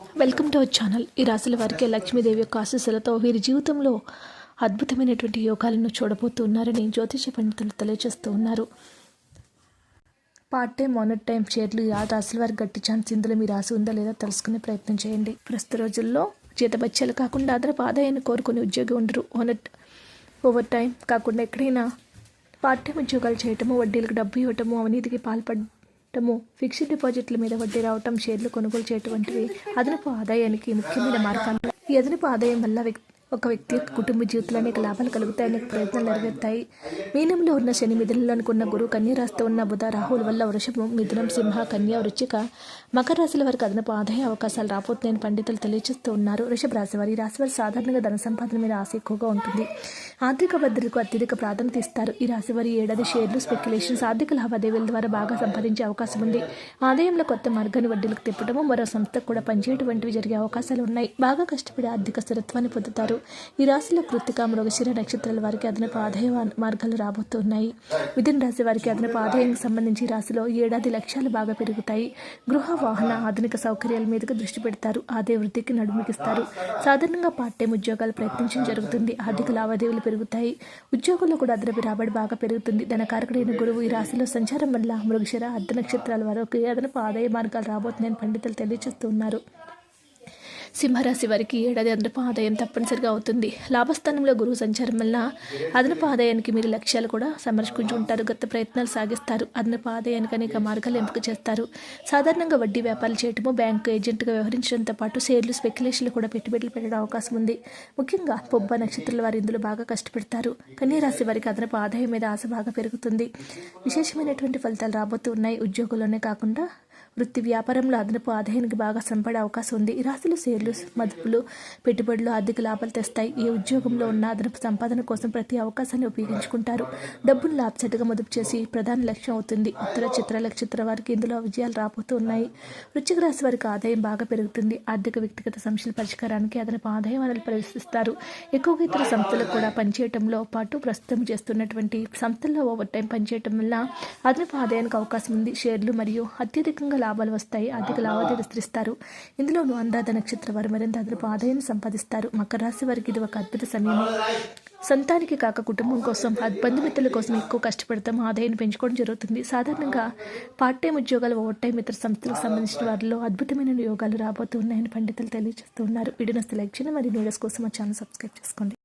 Welcome to our channel ఈ రాశుల వారికి లక్ష్మీదేవి యొక్క ఆశీస్సులతో వీరి జీవితంలో అద్భుతమైనటువంటి యోగాలను చూడబోతున్నారని జ్యోతిష పండితులు తెలియజేస్తూ ఉన్నారు. పార్ట్ టైం మోనట్ టైం షేర్లు ఆ రాశుల వారికి గట్టి ఛాన్స్ ఇందులో మీ రాసి ఉందా లేదా తెలుసుకునే ప్రయత్నం చేయండి. ప్రస్తుత రోజుల్లో జీతబత్యాలు కాకుండా అదనపు ఆదాయాన్ని కోరుకునే ఉద్యోగి ఉండరు. ఓనట్ ఓవర్ టైం కాకుండా ఎక్కడైనా పార్ట్ టైం ఉద్యోగాలు చేయటము వడ్డీలకు డబ్బు ఇవ్వటము అవినీతికి రావటము ఫిక్స్డ్ డిపాజిట్ల మీద వడ్డీ రావటం షేర్లు కొనుగోలు చేయటం వంటివి అదనపు ఆదాయానికి ముఖ్యమైన మార్గాలు. ఈ అదనపు ఆదాయం వల్ల వ్యక్తి ఒక వ్యక్తి కుటుంబ జీవితంలో అనేక లాభాలు కలుగుతాయి అనేక ప్రయత్నాలు నెరవేరుతాయి. మీనంలో ఉన్న శని మిథునంలో అనుకున్న గురువు కన్య రాశితో ఉన్న బుధ రాహుల వల్ల వృషభం మిథునం సింహ కన్య వృచ్చిక మకర రాశుల వరకు అదనపు ఆదాయ అవకాశాలు రాబోతున్నాయని పండితులు తెలియజేస్తూ ఉన్నారు. వృషభ రాశి వారి ఈ రాశి వారు సాధారణంగా ధన సంపాదన మీద ఆశ ఎక్కువగా ఉంటుంది. ఆర్థిక భద్రతకు అత్యధిక ప్రాధాన్యత ఇస్తారు. ఈ రాశి వారి ఏడాది షేర్లు స్పెక్యులేషన్స్ ఆర్థిక లావాదేవీల ద్వారా బాగా సంపాదించే అవకాశం ఉంది. ఆదాయంలో కొత్త మార్గాన్ని వడ్డీలకు తిప్పడము మరో సంస్థకు కూడా పనిచేయటువంటివి జరిగే అవకాశాలు ఉన్నాయి. బాగా కష్టపడి ఆర్థిక స్థిరత్వాన్ని పొందుతారు. ఈ రాశిలో కృతిక మృగశిర నక్షత్రాల వారికి అదనపు ఆదాయ మార్గాలు రాబోతున్నాయి. మిథున రాశి వారికి అదనపు ఆదాయానికి సంబంధించి రాశిలో ఏడాది లక్ష్యాలు బాగా పెరుగుతాయి. గృహ వాహన ఆధునిక సౌకర్యాల మీదుగా దృష్టి పెడతారు. ఆదాయ వృద్ధికి నడుమికిస్తారు సాధారణంగా పార్ట్ టైం ఉద్యోగాలు ప్రయత్నించడం జరుగుతుంది. ఆర్థిక లావాదేవీలు పెరుగుతాయి. ఉద్యోగుల్లో కూడా అదనపు రాబడి బాగా పెరుగుతుంది. ధనకారకుడైన గురువు ఈ రాశిలో సంచారం వల్ల మృగశిర అర్ధ నక్షత్రాల వరకు అదనపు ఆదాయ మార్గాలు రాబోతున్నాయని పండితులు తెలియజేస్తున్నారు. సింహరాశి వారికి ఏడాది అదనపు ఆదాయం తప్పనిసరిగా అవుతుంది. లాభస్థానంలో గురువు సంచారం వల్ల అదనపు ఆదాయానికి మీరు లక్ష్యాలు కూడా సమర్చుకుంటుంటారు గత ప్రయత్నాలు సాగిస్తారు. అదనపు ఆదాయానికి అనేక మార్గాలు ఎంపిక చేస్తారు. సాధారణంగా వడ్డీ వ్యాపారాలు చేయటము బ్యాంకు ఏజెంట్గా వ్యవహరించడంతో పాటు షేర్లు స్పెక్యులేషన్లు కూడా పెట్టుబడులు పెట్టడం అవకాశం ఉంది. ముఖ్యంగా పొబ్బ నక్షత్రాల వారు ఇందులో బాగా కష్టపడతారు. కన్యా రాశి వారికి అదనపు ఆదాయం మీద ఆశ బాగా పెరుగుతుంది. విశేషమైనటువంటి ఫలితాలు రాబోతున్నాయి ఉద్యోగుల్లోనే కాకుండా వృత్తి వ్యాపారంలో అదనపు ఆదాయానికి బాగా సంపడే అవకాశం ఉంది. ఈ రాశులు షేర్లు మదుపులు పెట్టుబడులు ఆర్థిక లాభాలు తెస్తాయి. ఈ ఉద్యోగంలో ఉన్న అదనపు సంపాదన కోసం ప్రతి అవకాశాన్ని ఉపయోగించుకుంటారు. డబ్బును లాభచట్టుగా మదుపు చేసి ప్రధాన లక్ష్యం అవుతుంది. ఉత్తర చిత్ర నక్షత్ర వారికి ఇందులో విజయాలు రాబోతూ ఉన్నాయి. వృశ్చిక రాశి వారికి ఆదాయం బాగా పెరుగుతుంది. ఆర్థిక వ్యక్తిగత సమస్యల పరిష్కారానికి అదనపు ఆదాయ వనరులు ప్రవేశిస్తారు. ఎక్కువగా ఇతర సంస్థలకు కూడా పనిచేయటంలో పాటు ప్రస్తుతం చేస్తున్నటువంటి సంస్థల్లో ఓవర్ టైం పనిచేయటం వల్ల అదనపు ఆదాయానికి అవకాశం ఉంది. షేర్లు మరియు అత్యధికంగా లాభాలు వస్తాయి. ఆర్థిక లావాదేవీలు విస్తరిస్తారు. ఇందులోనూ అందాధ నక్షత్ర వారు మరింత అదనపు ఆదాయం సంపాదిస్తారు. మకర రాశి వారికి ఇది ఒక అద్భుత సమయం సొంతానికి కాక కుటుంబం కోసం బంధుమిత్రుల కోసం ఎక్కువ కష్టపడతాం. ఆదాయాన్ని పెంచుకోవడం జరుగుతుంది. సాధారణంగా పార్ట్ టైం ఉద్యోగాలు ఓవర్ టైం ఇతర సంస్థలకు సంబంధించిన వారిలో అద్భుతమైన యోగాలు రాబోతున్నాయని పండితులు తెలియజేస్తున్నారు వీడియోని లైక్ చేయండి. మరియు వీడియోస్ కోసం మా ఛానల్ సబ్స్క్రైబ్ చేసుకోండి.